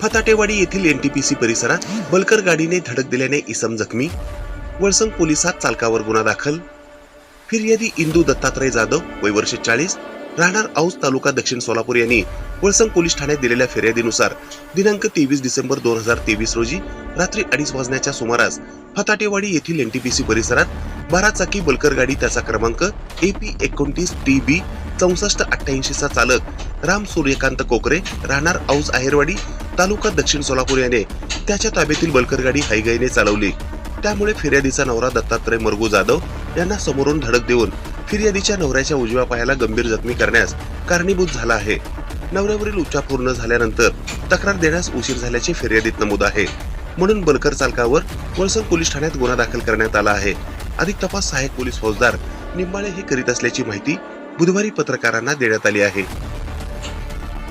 फताटेवाडी येथील एनटीपीसी परिसरात बलकर गाडीने धडक दिल्याने इसम जखमी. वळसंग पोलिसात चालकावर गुन्हा दाखल. फिर्यादी इंदू दत्तात्रय जाधव वय वर्ष चाळीस राहणार औस तालुका दक्षिण सोलापूर यांनी वळसंग पोलीस ठाण्यात दिलेल्या फिर्यादीनुसार दिनांक तेवीस डिसेंबर दोन हजार तेवीस रोजी रात्री अडीच वाजण्याच्या सुमारास फताटेवाडी येथील एनटीपीसी परिसरात बारा चाकी बलकर गाडी त्याचा क्रमांक एपी एकोणतीस टी बी चौसष्ट अठ्ठ्याऐंशी चा चालक राम सूर्यकांत कोकरे राहणार औस आहेरवाडी तालुका दक्षिण सोलापूर याने त्याच्या ताब्यातील बलकर गाडी हायगाईने चालवली. त्यामुळे फिर्यादीचा नवरा दत्तात्रय मरगू जाधव यांना समोरून धडक देऊन फिर्यादीच्या नवऱ्याच्या उजव्या पायाला गंभीर जखमी करण्यास कारणीभूत झाला आहे. नवऱ्यावरील उपचार पूर्ण झाल्यानंतर तक्रार देण्यास उशीर झाल्याचे फिर्यादीत नमूद आहे. म्हणून बलकर चालकावर वळसर पोलीस ठाण्यात गुन्हा दाखल करण्यात आला आहे. अधिक तपास सहाय्यक पोलीस फौजदार निंबाळे हे करीत असल्याची माहिती बुधवारी पत्रकारांना देण्यात आली आहे.